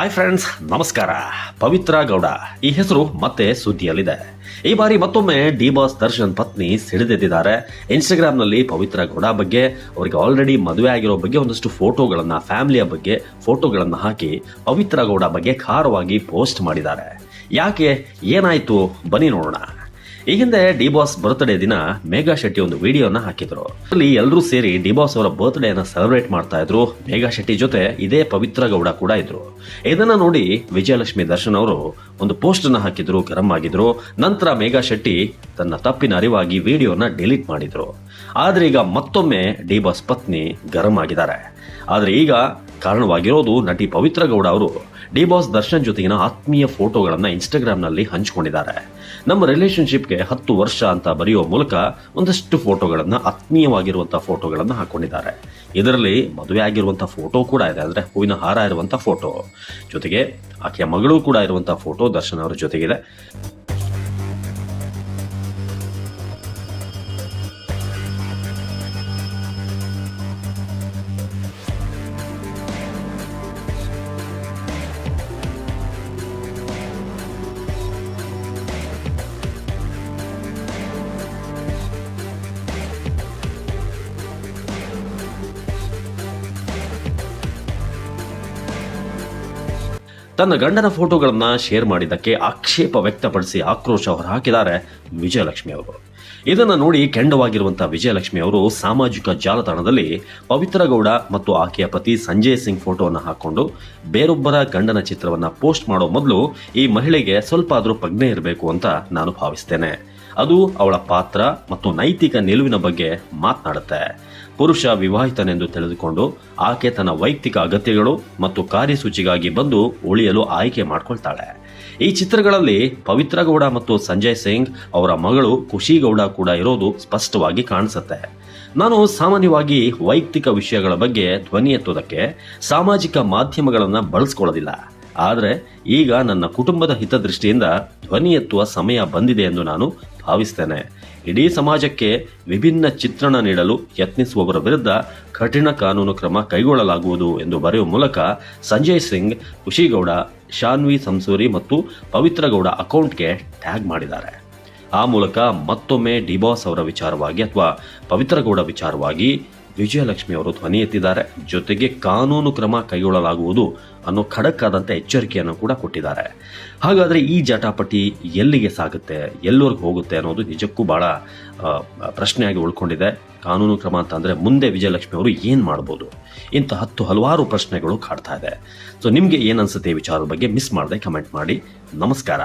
Hi friends ನಮಸ್ಕಾರ. ಪವಿತ್ರ ಗೌಡ. ಈ ಹೆಸರು ಮತ್ತೆ ಸುದ್ದಿಯಲ್ಲಿದೆ. ಈ ಬಾರಿ ಮತ್ತೊಮ್ಮೆ ಡಿ ಬಾಸ್ ದರ್ಶನ್ ಪತ್ನಿ ಸಿಡಿದೆದ್ದಿದ್ದಾರೆ. ಇನ್ಸ್ಟಾಗ್ರಾಮ್ನಲ್ಲಿ ಪವಿತ್ರ ಗೌಡ ಬಗ್ಗೆ, ಅವರಿಗೆ ಆಲ್ರೆಡಿ ಮದುವೆ ಆಗಿರೋ ಬಗ್ಗೆ ಒಂದಷ್ಟು ಫೋಟೋಗಳನ್ನ, ಫ್ಯಾಮಿಲಿಯ ಬಗ್ಗೆ ಫೋಟೋಗಳನ್ನ ಹಾಕಿ ಪವಿತ್ರ ಗೌಡ ಬಗ್ಗೆ ಖಾರವಾಗಿ ಪೋಸ್ಟ್ ಮಾಡಿದ್ದಾರೆ. ಯಾಕೆ? ಏನಾಯ್ತು? ಬನ್ನಿ ನೋಡೋಣ. ಈ ಹಿಂದೆ ಡಿ ಬಾಸ್ ಬರ್ತ್ಡೇ ದಿನ ಮೇಘಾ ಶೆಟ್ಟಿ ಒಂದು ವಿಡಿಯೋನ ಹಾಕಿದ್ರು. ಅಲ್ಲಿ ಎಲ್ಲರೂ ಸೇರಿ ಡಿ ಬಾಸ್ ಅವರ ಬರ್ತ್ಡೇನ ಸೆಲೆಬ್ರೇಟ್ ಮಾಡ್ತಾ ಇದ್ರು. ಮೇಘಾ ಶೆಟ್ಟಿ ಜೊತೆ ಇದೇ ಪವಿತ್ರ ಗೌಡ ಕೂಡ ಇದ್ರು. ಇದನ್ನ ನೋಡಿ ವಿಜಯಲಕ್ಷ್ಮಿ ದರ್ಶನ್ ಅವರು ಒಂದು ಪೋಸ್ಟ್ ಅನ್ನ ಹಾಕಿದ್ರು, ಗರಂ ಆಗಿದ್ರು. ನಂತರ ಮೇಘಾ ಶೆಟ್ಟಿ ತನ್ನ ತಪ್ಪಿನ ಅರಿವಾಗಿ ವಿಡಿಯೋನ ಡಿಲೀಟ್ ಮಾಡಿದ್ರು. ಆದ್ರೆ ಈಗ ಮತ್ತೊಮ್ಮೆ ಡಿ ಬಾಸ್ ಪತ್ನಿ ಗರಂ ಆಗಿದ್ದಾರೆ. ಆದ್ರೆ ಈಗ ಕಾರಣವಾಗಿರೋದು ನಟಿ ಪವಿತ್ರ ಗೌಡ ಅವರು. ಡಿ ಬಾಸ್ ದರ್ಶನ್ ಜೊತೆಗಿನ ಆತ್ಮೀಯ ಫೋಟೋಗಳನ್ನು ಇನ್ಸ್ಟಾಗ್ರಾಮ್ನಲ್ಲಿ ಹಂಚಿಕೊಂಡಿದ್ದಾರೆ. ನಮ್ಮ ರಿಲೇಶನ್ಶಿಪ್ಗೆ ಹತ್ತು ವರ್ಷ ಅಂತ ಬರೆಯುವ ಮೂಲಕ ಒಂದಷ್ಟು ಫೋಟೋಗಳನ್ನು ಆತ್ಮೀಯವಾಗಿರುವಂಥ ಫೋಟೋಗಳನ್ನು ಹಾಕೊಂಡಿದ್ದಾರೆ. ಇದರಲ್ಲಿ ಮದುವೆ ಆಗಿರುವಂತಹ ಫೋಟೋ ಕೂಡ ಇದೆ ಅಂದ್ರೆ ಹೂವಿನ ಹಾರ ಇರುವಂಥ ಫೋಟೋ. ಜೊತೆಗೆ ಆಕೆಯ ಮಗಳು ಕೂಡ ಇರುವಂಥ ಫೋಟೋ ದರ್ಶನ್ ಅವರ ಜೊತೆಗಿದೆ. ತನ್ನ ಗಂಡನ ಫೋಟೋಗಳನ್ನ ಶೇರ್ ಮಾಡಿದ್ದಕ್ಕೆ ಆಕ್ಷೇಪ ವ್ಯಕ್ತಪಡಿಸಿ ಆಕ್ರೋಶ ಹೊರಹಾಕಿದ್ದಾರೆ ವಿಜಯಲಕ್ಷ್ಮಿ ಅವರು. ಇದನ್ನ ನೋಡಿ ಕೆಂಡವಾಗಿರುವಂತಹ ವಿಜಯಲಕ್ಷ್ಮಿ ಅವರು ಸಾಮಾಜಿಕ ಜಾಲತಾಣದಲ್ಲಿ ಪವಿತ್ರ ಗೌಡ ಮತ್ತು ಆಕೆಯ ಪತಿ ಸಂಜಯ್ ಸಿಂಗ್ ಫೋಟೋವನ್ನು ಹಾಕೊಂಡು ಬೇರೊಬ್ಬರ ಗಂಡನ ಚಿತ್ರವನ್ನ ಪೋಸ್ಟ್ ಮಾಡೋ ಮೊದಲು ಈ ಮಹಿಳೆಗೆ ಸ್ವಲ್ಪ ಆದರೂ ಪ್ರಜ್ಞೆ ಇರಬೇಕು ಅಂತ ನಾನು ಭಾವಿಸ್ತೇನೆ. ಅದು ಅವಳ ಪಾತ್ರ ಮತ್ತು ನೈತಿಕ ನಿಲುವಿನ ಬಗ್ಗೆ ಮಾತನಾಡುತ್ತೆ. ಪುರುಷ ವಿವಾಹಿತನೆಂದು ತಿಳಿದುಕೊಂಡು ಆಕೆ ತನ್ನ ವೈಯಕ್ತಿಕ ಅಗತ್ಯಗಳು ಮತ್ತು ಕಾರ್ಯಸೂಚಿಗಾಗಿ ಬಂದು ಉಳಿಯಲು ಆಯ್ಕೆ ಮಾಡ್ಕೊಳ್ತಾಳೆ. ಈ ಚಿತ್ರಗಳಲ್ಲಿ ಪವಿತ್ರ ಗೌಡ ಮತ್ತು ಸಂಜಯ್ ಸಿಂಗ್ ಅವರ ಮಗಳು ಖುಷಿ ಗೌಡ ಕೂಡ ಇರೋದು ಸ್ಪಷ್ಟವಾಗಿ ಕಾಣಿಸುತ್ತೆ. ನಾನು ಸಾಮಾನ್ಯವಾಗಿ ವೈಯಕ್ತಿಕ ವಿಷಯಗಳ ಬಗ್ಗೆ ಧ್ವನಿ ಎತ್ತುವುದಕ್ಕೆ ಸಾಮಾಜಿಕ ಮಾಧ್ಯಮಗಳನ್ನು ಬಳಸ್ಕೊಳ್ಳೋದಿಲ್ಲ. ಆದರೆ ಈಗ ನನ್ನ ಕುಟುಂಬದ ಹಿತದೃಷ್ಟಿಯಿಂದ ಧ್ವನಿ ಎತ್ತುವ ಸಮಯ ಬಂದಿದೆ ಎಂದು ನಾನು ಭಾವಿಸ್ತೇನೆ. ಇಡೀ ಸಮಾಜಕ್ಕೆ ವಿಭಿನ್ನ ಚಿತ್ರಣ ನೀಡಲು ಯತ್ನಿಸುವವರ ವಿರುದ್ಧ ಕಠಿಣ ಕಾನೂನು ಕ್ರಮ ಕೈಗೊಳ್ಳಲಾಗುವುದು ಎಂದು ಬರೆಯುವ ಮೂಲಕ ಸಂಜಯ್ ಸಿಂಗ್, ಖುಷಿಗೌಡ, ಶಾನ್ವಿ ಸಂಸೂರಿ ಮತ್ತು ಪವಿತ್ರಗೌಡ ಅಕೌಂಟ್ಗೆ ಟ್ಯಾಗ್ ಮಾಡಿದ್ದಾರೆ. ಆ ಮೂಲಕ ಮತ್ತೊಮ್ಮೆ ಡಿಬಾಸ್ ಅವರ ವಿಚಾರವಾಗಿ ಅಥವಾ ಪವಿತ್ರ ಗೌಡ ವಿಚಾರವಾಗಿ ವಿಜಯಲಕ್ಷ್ಮಿ ಅವರು ಧ್ವನಿ ಎತ್ತಿದ್ದಾರೆ. ಜೊತೆಗೆ ಕಾನೂನು ಕ್ರಮ ಕೈಗೊಳ್ಳಲಾಗುವುದು ಅನ್ನೋ ಖಡಕ್ ಆದಂಥ ಎಚ್ಚರಿಕೆಯನ್ನು ಕೂಡ ಕೊಟ್ಟಿದ್ದಾರೆ. ಹಾಗಾದರೆ ಈ ಜಟಾಪಟಿ ಎಲ್ಲಿಗೆ ಸಾಗುತ್ತೆ, ಎಲ್ಲವರೆಗೆ ಹೋಗುತ್ತೆ ಅನ್ನೋದು ನಿಜಕ್ಕೂ ಬಹಳ ಪ್ರಶ್ನೆಯಾಗಿ ಉಳ್ಕೊಂಡಿದೆ. ಕಾನೂನು ಕ್ರಮ ಅಂತ ಅಂದರೆ ಮುಂದೆ ವಿಜಯಲಕ್ಷ್ಮಿ ಅವರು ಏನು ಮಾಡ್ಬೋದು? ಇಂಥ ಹತ್ತು ಹಲವಾರು ಪ್ರಶ್ನೆಗಳು ಕಾಡ್ತಾ ಇದೆ. ಸೊ ನಿಮಗೆ ಏನು ಅನ್ಸುತ್ತೆ ಈ ವಿಚಾರದ ಬಗ್ಗೆ ಮಿಸ್ ಮಾಡದೆ ಕಮೆಂಟ್ ಮಾಡಿ. ನಮಸ್ಕಾರ.